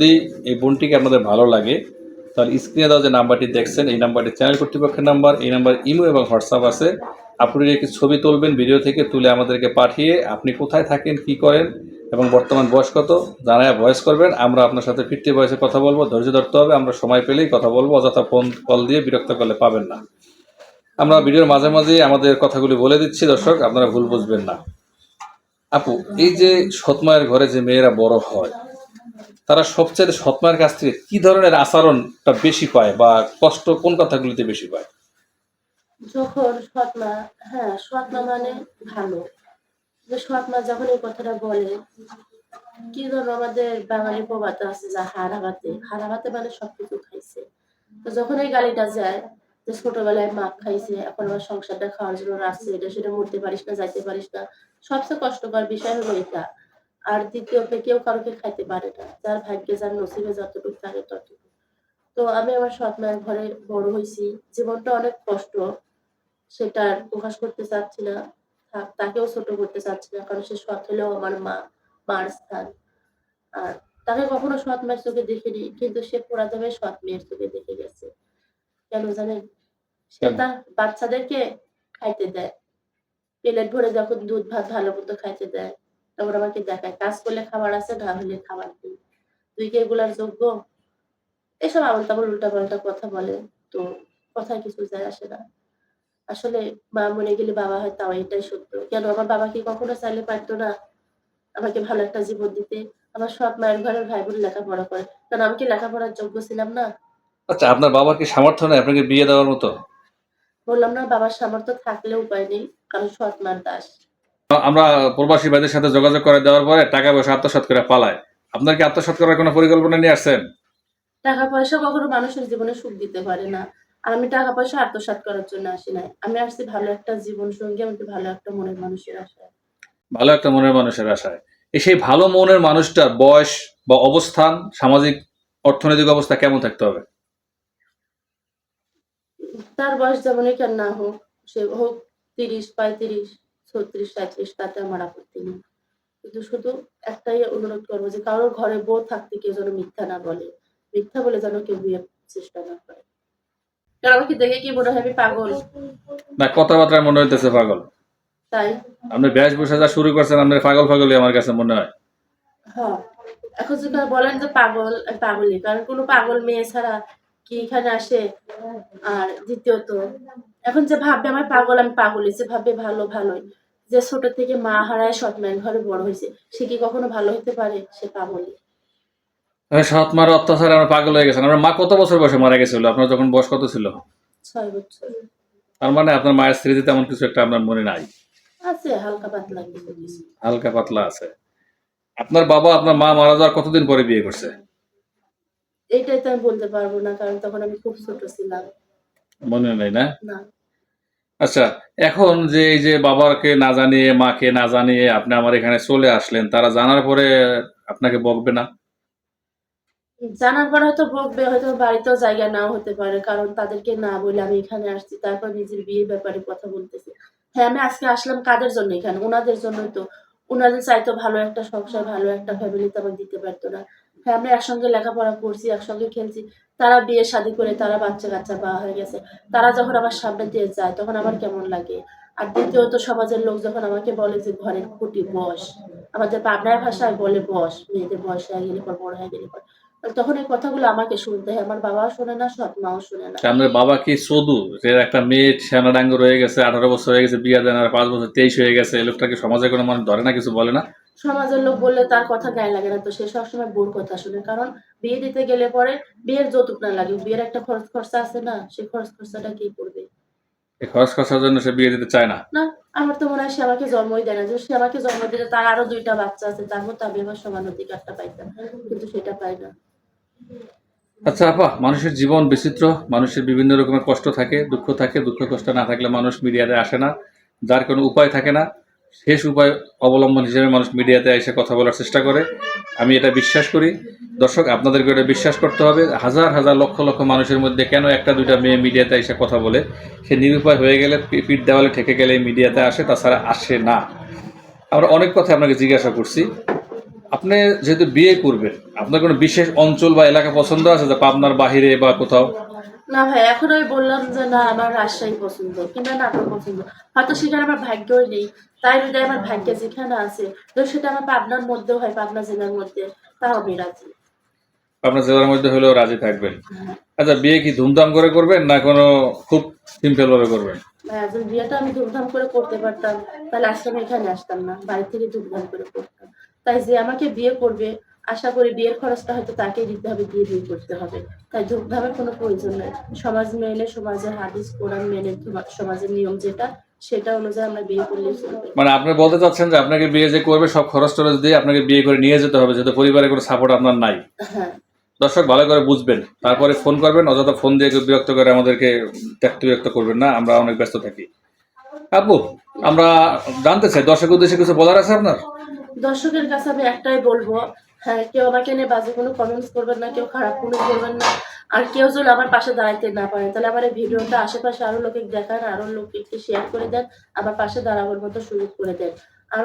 যদি এই বোনটিকে আপনাদের ভালো লাগে, তাহলে স্ক্রিনে দেওয়া যে নাম্বারটি দেখছেন, এই নাম্বারটি চ্যানেল কর্তৃপক্ষের নাম্বার, এই নাম্বার ইমো এবং হোয়াটসঅ্যাপ আছে। আপনি একটি ছবি তুলবেন ভিডিও থেকে তুলে আমাদেরকে পাঠিয়ে আপনি কোথায় থাকেন, কি করেন এবং বর্তমান বয়স কত, জানায় ভয়েস করবেন। আমরা আপনার সাথে ফিরতি বয়সে কথা বলব, ধৈর্য ধরতে হবে, আমরা সময় পেলেই কথা বলব, অযথা ফোন কল দিয়ে বিরক্ত করলে পাবেন না। আমরা ভিডিওর মাঝে মাঝে আমাদের কথাগুলি বলে দিচ্ছি, দর্শক, আপনারা ভুল বুঝবেন না। আপু, এই যে সৎমায়ের ঘরে যে মেয়েরা বড় হয় তারা সবচেয়ে সৎমায়ের কাছ থেকে কি ধরনের আচরণটা বেশি পায় বা কষ্ট কোন কথাগুলিতে বেশি পায়? যখন সৎমা হ্যাঁ সৎমা মানে ভালো। যে সৎমা যখন এই কথাটা বলে, কি ধরো আমাদের বাঙালি প্রবাদ আছে যা হারাবাতে? হারাবাতে মানে সবকিছু খাইছে। তো যখন এই গালিটা যায়, যে ছোটবেলায় মাপ খাইছে, এখন আমার সংসারটা খাওয়ার জন্য রাখছে, এটা সেটা মরতে পারিস না, যাইতে পারিস না, সবচেয়ে কষ্টকর বিষয় হলো এটা। আর দ্বিতীয়ত কেউ কারোকে খাইতে পারে না। যার ভাগ্যে যার নসিবে যতটুকু থাকে ততটুকু। তো আমি আমার সৎ মায়ের ঘরে বড় হয়েছি জীবনটা অনেক কষ্ট। সেটা প্রকাশ করতে চাচ্ছি না। তাকেও ছোট করতে চাচ্ছি না। কারণ সে সৎ হলেও আমার মা মার স্থান। আর তাকে কখনো সৎ মায়ের চোখে দেখিনি। কিন্তু সে পোড়া যাবে সৎ মেয়ের চোখে দেখে গেছে। কেন জানেন? সে তার বাচ্চাদেরকে খাইতে দেয়। প্লেট ভরে যখন দুধ ভাত ভালো মতো খাইতে দেয়। তখন আমাকে দেখায় কাজ করলে খাবার আছে না হলে খাবার নেই। তুই কি এগুলার যোগ্য? এসব আবল তাবল উল্টা পাল্টা কথা বলে তো কথায় কিছু যায় আসে না। আসলে মা মরে গেলে বাবা হয় তাও এটাই সত্য। কেন? আমার বাবা কি কখনো চাইলে পারতো না আমাকে ভালো একটা জীবন দিতে? আমার সব মায়ের ঘরের ভাই বোন লেখাপড়া করে। কারণ আমি কি লেখাপড়ার যোগ্য ছিলাম না? আচ্ছা আপনার বাবার কি সামর্থ্য নেই আপনাকে বিয়ে দেওয়ার মতো? বললাম না বাবার সামর্থ্য থাকলে উপায় নেই। কারণ সৎ মার দাস। আমরা প্রবাসী ভাইদের সাথে যোগাযোগ করে দেওয়ার পরে টাকা পয়সা আত্মসাৎ করে পালায়। আপনার কি আত্মসাৎ করার কোনো পরিকল্পনা নিয়ে আসছেন? টাকা পয়সা কখনো মানুষের জীবনে সুখ দিতে পারে না। আর আমি টাকা পয়সা আত্মসাৎ করার জন্য আসি নাই। আমি আসছি ভালো একটা জীবন সঙ্গী আমাকে ভালো একটা মনের মানুষের আশায়। ভালো একটা মনের মানুষের আশায়। এই সেই ভালো মনের মানুষটার বয়স বা অবস্থান সামাজিক অর্থনৈতিক অবস্থা কেমন থাকতে হবে? তার বয়স যেমনই কেন না হোক সে হোক তিরিশ পঁয়ত্রিশ। ছত্রিশ সাঁত্রিশ তাতে আমার আপত্তি নেই। কিন্তু শুধু একটাই অনুরোধ করব যে কারোর ঘরে বউ থাকতে কেউ যেন মিথ্যা না বলে। মিথ্যা বলে যেন কেউ বিয়ের চেষ্টা না করে। কারণ আমাকে দেখে কি মনে আমি পাগল? না কথাবার্তায় মনে হইতেছে পাগল। তাই? আপনি ব্যাস বসে যা শুরু করছেন আপনার পাগল পাগলই আমার কাছে মনে হয়। হ্যাঁ। এখন যদি বলেন যে পাগল পাগলই কারণ কোনো পাগল মেয়ে ছাড়া কি এখানে আসে? আর দ্বিতীয়ত এখন যে ভাববে আমার পাগল আমি পাগলই যে ভাববে ভালো ভালোই। যে ছোট থেকে মা হারায় সৎ মায়ের ঘরে বড় হয়েছে সে কি কখনো ভালো হতে পারে? সে পাগলই। সৎ মার অত্যাচারে আমরা পাগল হয়ে গেছেন আমার মা কত বছর বয়সে মারা গেছিল? আপনার যখন বয়স কত ছিল? ছয় বছর। তার মানে আপনার মায়ের স্মৃতি তেমন কিছু একটা আপনার মনে নাই? আছে হালকা পাতলা হালকা পাতলা আছে। আপনার বাবা আপনার মা মারা যাওয়ার কতদিন পরে বিয়ে করছে? এইটাই তো আমি বলতে পারব না কারণ তখন আমি খুব ছোট ছিলাম। মনে নেই না? না। আচ্ছা এখন যে এই যে বাবাকে না জানিয়ে, মাকে না জানিয়ে আপনি আমার এখানে চলে আসলেন, তারা জানার পরে আপনাকে বকবে না? জানার পর হয়তো বকবে, হয়তো বাড়িতেও জায়গা নাও হতে পারে, কারণ তাদেরকে না বলে আমি এখানে আসছি, তারপর নিজের বিয়ের ব্যাপারে কথা বলতেছি। হ্যাঁ আমি আজকে আসলাম কাদের জন্য এখানে? ওনাদের জন্যই তো। ওনাদের চাইতো ভালো একটা সংসার, ভালো একটা ফ্যামিলি তো আমাকে দিতে পারতো না। হ্যাঁ একসঙ্গে লেখাপড়া করছি, একসঙ্গে খেলছি। তারা বিয়ে শাদি করে তারা বাচ্চা কাচ্চা পাওয়া হয়ে গেছে। তারা যখন আমার সামনে দিয়ে যায়, তখন আমার কেমন লাগে? আর দ্বিতীয়ত, সমাজের লোক যখন আমাকে বলে যে, ঘরের খুঁটি বস। আমাদের পাবনার ভাষায় বলে, বস, মেয়েদের বয়স হয়ে গেলে পর, বড় হয়ে গেলে পর। তখন এই কথাগুলো আমাকে শুনতে হয়। আমার বাবাও শোনে না, সৎ মাও শোনে না। আপনার বাবা কি সদু? যে একটা মেয়ে সেনাডাঙ্গ রয়ে গেছে, আঠারো বছর হয়ে গেছে, বিয়ে দেন আর পাঁচ বছর তেইশ হয়ে গেছে লোকটাকে সমাজে কোনো মানুষ ধরে না, কিছু বলে না? সমাজের লোক বললে তার কথা গায়ে লাগে না। তো সে সবসময় বোর কথা শুনে। কারণ বিয়ে দিতে গেলে পরে বিয়ের যৌতুক না লাগে। বিয়ের একটা খরচ খরচা আছে না সে খরচ খরচাটা কি করবে? খরচ খরচার জন্য সে বিয়ে দিতে চায় না? না আমার তো মনে হয় সে আমাকে জন্মই দেয় না। যে সে আমাকে জন্ম দিলে তার আরও দুইটা বাচ্চা আছে তার মতো আমি আমার সমান অধিকারটা পাইতাম কিন্তু সেটা পাই না। আচ্ছা আপা মানুষের জীবন বিচিত্র। মানুষের বিভিন্ন রকমের কষ্ট থাকে দুঃখ থাকে। দুঃখ কষ্ট না থাকলে মানুষ মিডিয়াতে আসে না। যার কোনো উপায় থাকে না। শেষ উপায় অবলম্বন হিসেবে মানুষ মিডিয়াতে এসে কথা বলার চেষ্টা করে। আমি এটা বিশ্বাস করি। দর্শক আপনাদেরকে এটা বিশ্বাস করতে হবে। হাজার হাজার লক্ষ লক্ষ মানুষের মধ্যে কেন একটা, দুইটা মেয়ে মিডিয়াতে এসে কথা বলে? সে নিরুপায় হয়ে গেলে পিঠ দেওয়ালে ঠেকে গেলে মিডিয়াতে আসে, তাছাড়া আসে না। আমরা অনেক কথা আপনাকে জিজ্ঞাসা করছি। আপনি যেহেতু বিয়ে করবেন, আপনার কোনো বিশেষ অঞ্চল বা এলাকা পছন্দ আছে যে পাবনার বাহিরে বা কোথাও? না ভাই এখন আমি বললাম যে না আমার রাজশাহী পছন্দ কিংবা নাটক পছন্দ। হয়তো সেখানে আমার ভাগ্যই নেই। তাই যদি আমার ভাগ্যে যেখানে আছে তো সেটা আমার পাবনার মধ্যেও হয় পাবনা জেলার মধ্যে। তাও আমি রাজি। আপনার জেলার মধ্যে হলেও রাজি থাকবেন। আচ্ছা বিয়ে কি ধুমধাম করে করবেন না কোনো খুব সিম্পল ভাবে করবেন? যদি বিয়েটা আমি ধুমধাম করে করতে পারতাম। তাহলে আজকে আমি এখানে আসতাম না বাড়ি থেকে ধুমধাম করে করতাম। তাই যে আমাকে বিয়ে করবে আশা করি বিয়ের খরচটা হয়তো তাকেই দিতে হবে দিয়ে বিয়ে করতে হবে। তাই ধুমধামের কোনো প্রয়োজন নেই। সমাজ মেনে সমাজের হাদিস কোরআন মেনে সমাজের নিয়ম যেটা সেটা অনুযায়ী আমরা বিয়ে করলে মানে আপনি বলতে চাচ্ছেন যে আপনাকে বিয়ে যে করবে সব খরচ টরচ দিয়ে আপনাকে বিয়ে করে নিয়ে যেতে হবে যেহেতু পরিবারের কোনো সাপোর্ট আপনার নাই। হ্যাঁ। দর্শক ভালো করে বুঝবেন। তারপরে ফোন করবেন অযথা ফোন দিয়ে বিরক্ত করে আমাদেরকে ত্যাক্ত বিরক্ত করবেন না আমরা অনেক ব্যস্ত থাকি। আপু আমরা জানতে চাই দর্শক উদ্দেশ্যে কিছু বলার আছে আপনার? দর্শকের কাছে আমি একটাই বলব হ্যাঁ কেউ আমাকে নিয়ে বাজে কোনো কমেন্টস করবেন না, কেউ খারাপ কোনো করবেন না। আর কেউ যদি আমার পাশে দাঁড়াইতে না পারে, তাহলে আমার এই ভিডিওটা আশেপাশে আরও লোকে দেখান, আরও লোককে শেয়ার করে দেন, আমার পাশে দাঁড়াবার মতো সুযোগ করে দেন। আর